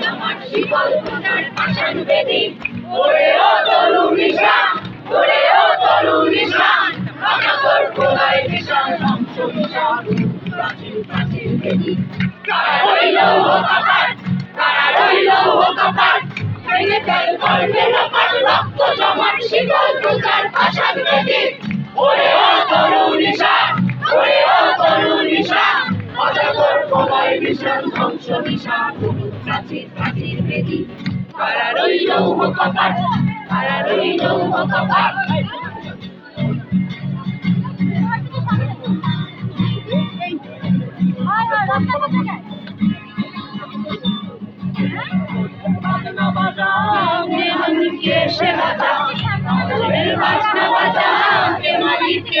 জমাট শিকল পূজার পাষাণ বেদি ওরে ও তরুণ নিশান ওরে ও তরুণ নিশান নিশান অজাগর প্রলয় নিশান ধ্বংস নিশান প্রাচীর প্রাচীর বেদি। কারা রইল ও কপাট কারা রইল ও কপাট বাজনা বাজা কে আমাদের কে মালিককে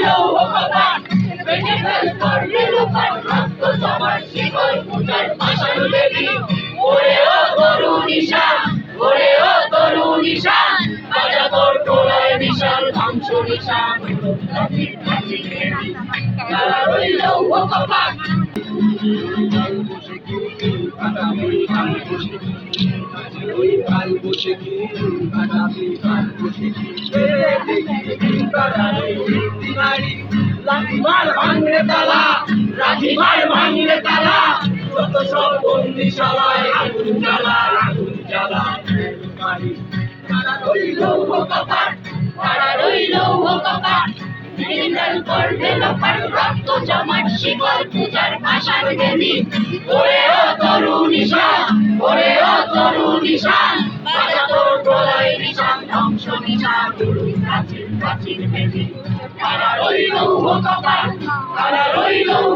লোপাট রক্ত জমার শিকল পূজার পাষাণ বেদি ওরে ও তরু নিশান ওরে ও তরু নিশান বাজা তোর প্রলয় নিশান ধ্বংস নিশান প্রাচীর প্রাচীর বেদি তারা রইল ও কপাট লাঠিমার ভাঙলে তালা লাঠিমার ভাঙলে তালা, যত সব বন্দি বন্দিশালায় আগুন জ্বালা আগুন জ্বালা। তারা রইল ও তারা রইল ও কপাট করবে লোপাট রক্ত জমাট, শিকল পূজার ভাষার দেবী ওরে ও তরু ওরে ও তরু বাজা তোর প্রলয় নিশান, ধ্বংস নিশান প্রাচীর প্রাচীর বেদি। তারা রইল ও তারা রইল